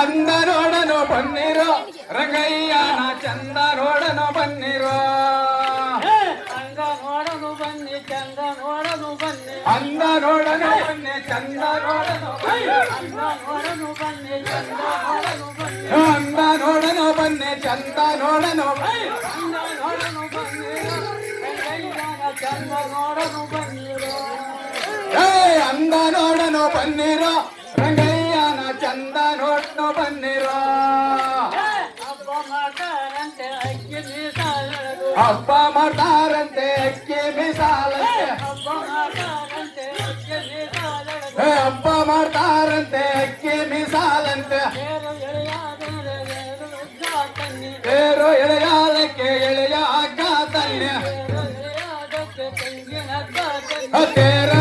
అందరోడను పన్నీరు రంగయ్య నా చందనోడను పన్నీరు. అందరోడను పన్ని చందనోడను పన్ని. అందరోడను పన్ని చందనోడను అందరోడను పన్ని చందనోడను అందరోడను పన్ని. చందనోడను అందరోడను ಚಂದ ನೋಡನು ಬನ್ನಿರೋ ಏ ಅಂದ ನೋಡನು ಬನ್ನಿರೋ ರಂಗಯ್ಯನ ಚಂದ ನೋಡನು ಬನ್ನಿರೋ ಹಬ್ಬ ಮಾಡ್ತಾರಂತೆ ಅಕ್ಕಿ ಮೀಸಾಲದು ಹಬ್ಬ ಮಾಡ್ತಾರಂತೆ ಅಕ್ಕಿ ಮೀಸಾಲಂತೆ ಹಬ್ಬ ಮಾಡ್ತಾರಂತೆ ಅಕ್ಕಿ ಮೀಸಾಲದು ಏ ಹಬ್ಬ ಮಾಡ್ತಾರಂತೆ ಅಕ್ಕಿ ಮೀಸಾಲಂತೆ aquela